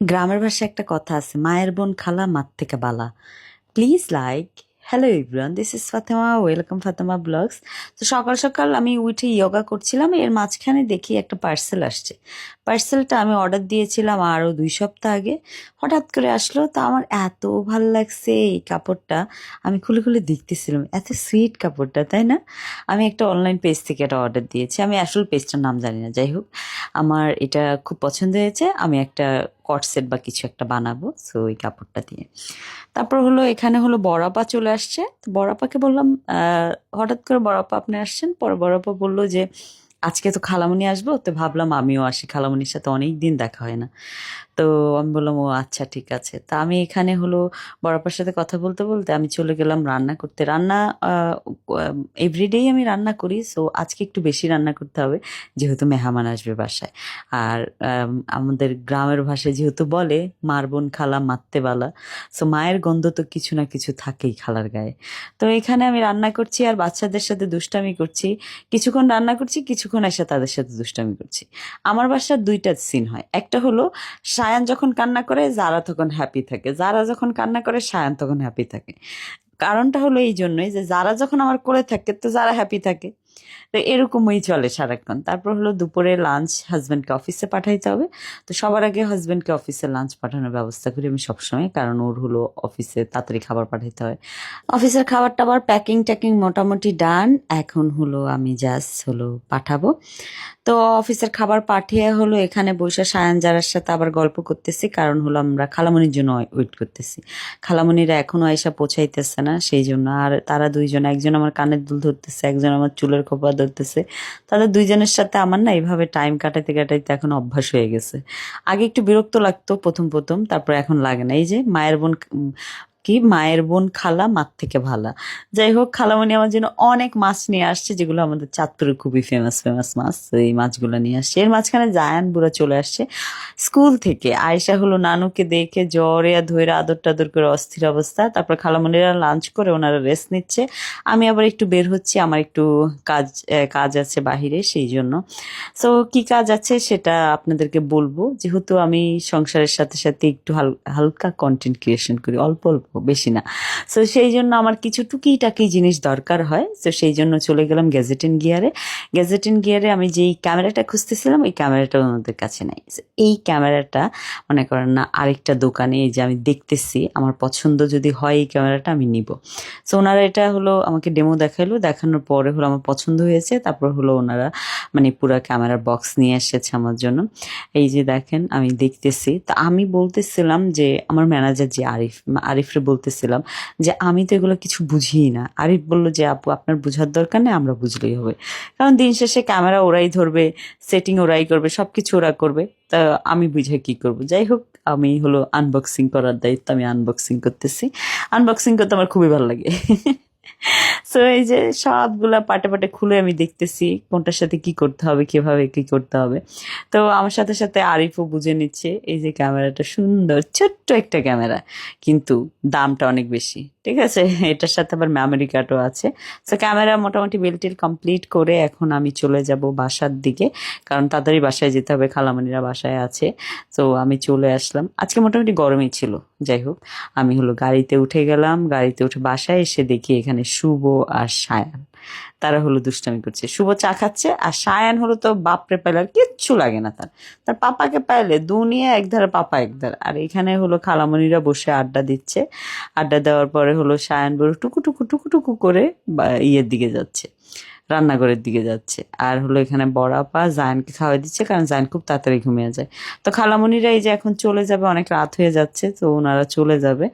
গ্রামের ভাষায় একটা কথা আছে, মায়ের বোন খালা, মার থেকে বালা। Please like hello Ibran this is Fatema welcome Fatema blogs তো সকাল সকাল আমি উঠে ইয়োগা করছিলাম, এর মাঝখানে দেখি একটা পার্সেল আসছে। পার্সেলটা আমি অর্ডার দিয়েছিলাম আরও দুই সপ্তাহ আগে। হঠাৎ করে আসলো, তো আমার এত ভালো লাগছে এই কাপড়টা। আমি খুলে খুলে দেখতেছিলাম, এত সুইট কাপড়টা, তাই না? আমি একটা অনলাইন পেজ থেকে এটা অর্ডার দিয়েছি। আমি আসল পেজটার নাম জানি না, যাই হোক। আমার এটা খুব পছন্দ হয়েছে। আমি একটা কট সেট বা কিছু একটা বানাবো সো ওই কাপড়টা দিয়ে। তারপর হলো, এখানে হলো বড়াপা চলে আসছে। তো বড়াপাকে বললাম হঠাৎ করে বড়াপা আপনি আসছেন? পর বড়াপা বলল যে আজকে তো খালামণি আসব তো ভাবলাম আমিও আসি। খালামণির সাথে অনেক দিন দেখা হয় না। তো আমি বললাম ও আচ্ছা ঠিক আছে। তা আমি এখানে হলো বড়াপার সাথে কথা বলতে বলতে আমি চলে গেলাম রান্না করতে। রান্না এভরিডেই আমি রান্না করি সো আজকে একটু বেশি রান্না করতে হবে যেহেতু মেহমান আসবে বাসায়। আর আম, আমাদের গ্রামের ভাষায় যেহেতু বলে মার বোন খালা মারতে বালা। সো মায়ের গন্ধ তো কিছু না কিছু থাকেই খালার গায়ে। তো এখানে আমি রান্না করছি আর বাচ্চাদের সাথে দুষ্টামি করছি। কিছুক্ষণ রান্না করছি কিছুক্ষণ এসে তাদের সাথে দুষ্টামি করছি। আমার বাসার দুইটা সিন হয়। একটা হলো, সায়ান যখন কান্না করে, যারা তখন হ্যাপি থাকে। যারা যখন কান্না করে, সায়ান তখন হ্যাপি থাকে। কারণটা হলো এই জন্যই যে, যারা যখন আমার কোলে থাকে, তো যারা হ্যাপি থাকে। তো এরকমই চলে সারাক্ষণ। তারপর হলো দুপুরে লাঞ্চ হাজব্যান্ডকে অফিসে পাঠাইতে হবে। তো সবার আগে হাজব্যান্ডকে অফিসে লাঞ্চ পাঠানোর ব্যবস্থা করি আমি সবসময়, কারণ ওর হলো অফিসে তাড়াতাড়ি খাবার পাঠাইতে হয়। অফিসের খাবার টাবার প্যাকিং ট্যাকিং মোটামুটি ডান এখন হলো আমি জাস্ট হলো পাঠাবো। তো অফিসের খাবার পাঠিয়ে হলো এখানে বসে সায়ান যারার সাথে আবার গল্প করতেছি, কারণ হলো আমরা খালামণির জন্য ওয়েট করতেছি। খালামণিরা এখনও এসে পৌঁছাইতেছে না, সেই জন্য। আর তারা দুইজন, একজন আমার কানের দুল ধরতেছে, একজন আমার চুলের খোপা ধরতেছে তাদের দুইজনের সাথে আমার না এইভাবে টাইম কাটাইতে কাটাইতে এখন অভ্যাস হয়ে গেছে। আগে একটু বিরক্ত লাগতো প্রথম প্রথম, তারপর এখন লাগে না। এই যে মায়ের বোন কি, মায়ের বোন খালা, মার থেকে ভালা। যাই হোক, খালামণি আমার জন্য অনেক মাছ নিয়ে আসছে, যেগুলো আমাদের চাঁদপুরে খুবই ফেমাস ফেমাস মাছ। এই মাছগুলো নিয়ে আসছে। এর মাঝখানে জায়ান বুড়া চলে আসছে স্কুল থেকে। আয়সা হলো নানুকে দেখে জ্বরে ধৈরা আদর টাদর করে অস্থির অবস্থা। তারপর খালামণিরা লাঞ্চ করে ওনারা রেস্ট নিচ্ছে। আমি আবার একটু বের হচ্ছি, আমার একটু কাজ কাজ আছে বাহিরে, সেই জন্য। সো কি কাজ আছে সেটা আপনাদেরকে বলব। যেহেতু আমি সংসারের সাথে সাথে একটু হাল- হালকা কন্টেন্ট ক্রিয়েশন করি, অল্প অল্প। বেশি না। সো সেই জন্য আমার কিছু টুকিটাকি জিনিস দরকার হয়। তো সেই জন্য চলে গেলাম গ্যাজেটেন গিয়ারে গ্যাজেটেন গিয়ারে আমি যেই ক্যামেরাটা খুঁজতেছিলাম, ওই ক্যামেরাটা ওনাদের কাছে নাই। এই ক্যামেরাটা মনে করেন না, আরেকটা দোকানে এই যে আমি দেখতেছি, আমার পছন্দ যদি হয় এই ক্যামেরাটা আমি নিব। সো ওনারা এটা হলো আমাকে ডেমো দেখাল দেখানোর পরে হলো আমার পছন্দ হয়েছে, তারপর হলো ওনারা মানে পুরো ক্যামেরার বক্স নিয়ে এসেছে আমার জন্য। এই যে দেখেন, আমি দেখতেছি। তা আমি বলতেছিলাম যে, আমার ম্যানেজার যে আরিফ, আরিফরে বলতেছিলাম যে, আমি তো এগুলো কিছু বুঝিই না। আরিফ বলল যে, আপু, আপনার বোঝার দরকার নেই, আমরা বুঝলেই হবে। কারণ দিন শেষে ক্যামেরা ওরাই ধরবে সেটিং ওরাই করবে সব কিছু ওরা করবে। তা আমি বুঝে কি করব? যাই হোক, আমি হলো আনবক্সিং করার দায়িত্ব, আমি আনবক্সিং করতেছি। আনবক্সিং করতে আমার খুবই ভালো লাগে। সো এই যে সবগুলা পাটে পাটে খুলে আমি দেখতেছি কোনটার সাথে কি করতে হবে, কীভাবে কি করতে হবে। তো আমার সাথে সাথে আরিফও বুঝে নিচ্ছে, এই যে ক্যামেরাটা সুন্দর, ছোট্ট একটা ক্যামেরা, কিন্তু দামটা অনেক বেশি, ঠিক আছে? এটার সাথে আবার মেমোরি কার্ডও আছে। সো ক্যামেরা মোটামুটি বিলটিল কমপ্লিট করে এখন আমি চলে যাব বাসার দিকে, কারণ তাড়াতাড়ি বাসায় যেতে হবে, খালামণিরা বাসায় আছে। তো আমি চলে আসলাম। আজকে মোটামুটি গরমই ছিল, যাই হোক। আমি হলো গাড়িতে উঠে গেলাম, গাড়িতে উঠে বাসায় এসে দেখি এখানে শুভ আর সায়ান। তারা হলো দুষ্টামি করছে। শুভ চা খাচ্ছে, আর সায়ান হলো তো বাপরে পাইলে আর কিচ্ছু লাগে না তার। তার পাপাকে পাইলে দুনিয়া একধারে পাপা একধার আর এখানে হলো খালামণিরা বসে আড্ডা দিচ্ছে। আড্ডা দেওয়ার পরে হলো সায়ান বড় টুকু টুকু টুকু টুকু করে ইয়ের দিকে যাচ্ছে। রান্নাঘরের দিকে যাচ্ছে। আর হলো এখানে বড়াপা জায়নকে খাওয়াই দিচ্ছে কারণ জায়ন খুব তাড়াতাড়ি ঘুমিয়ে যায়। তো খালামণিরা এই যে এখন চলে যাবে, অনেক রাত হয়ে যাচ্ছে, তো ওনারা চলে যাবে।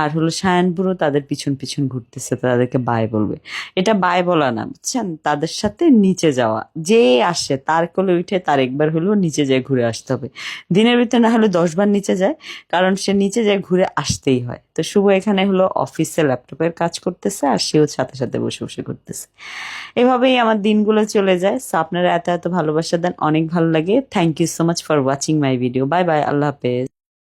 আর হলো সায়ান বুড়ো তাদের পিছন পিছন ঘুরতেছে তাদেরকে বাই বলবে। এটা বাই বলা না, বুঝছেন? তাদের সাথে নিচে যাওয়া। যে আসে, তার কোলে উঠে তার একবার হলেও নিচে যায় ঘুরে আসতে হবে। দিনের ভিতরে না হলে দশবার নিচে যায়, কারণ সে নিচে যায় ঘুরে আসতেই হয়। তো শুভ এখানে হলো অফিসে ল্যাপটপের কাজ করতেছে আর সেও সাথে সাথে বসে বসে ঘুরতেছে। করতেছে এভাবেই আমার দিনগুলো চলে যায়। সো আপনারা এত এত ভালোবাসা দেন, অনেক ভালো লাগে। Thank you so much for watching my video bye bye আল্লাহ হাফেজ।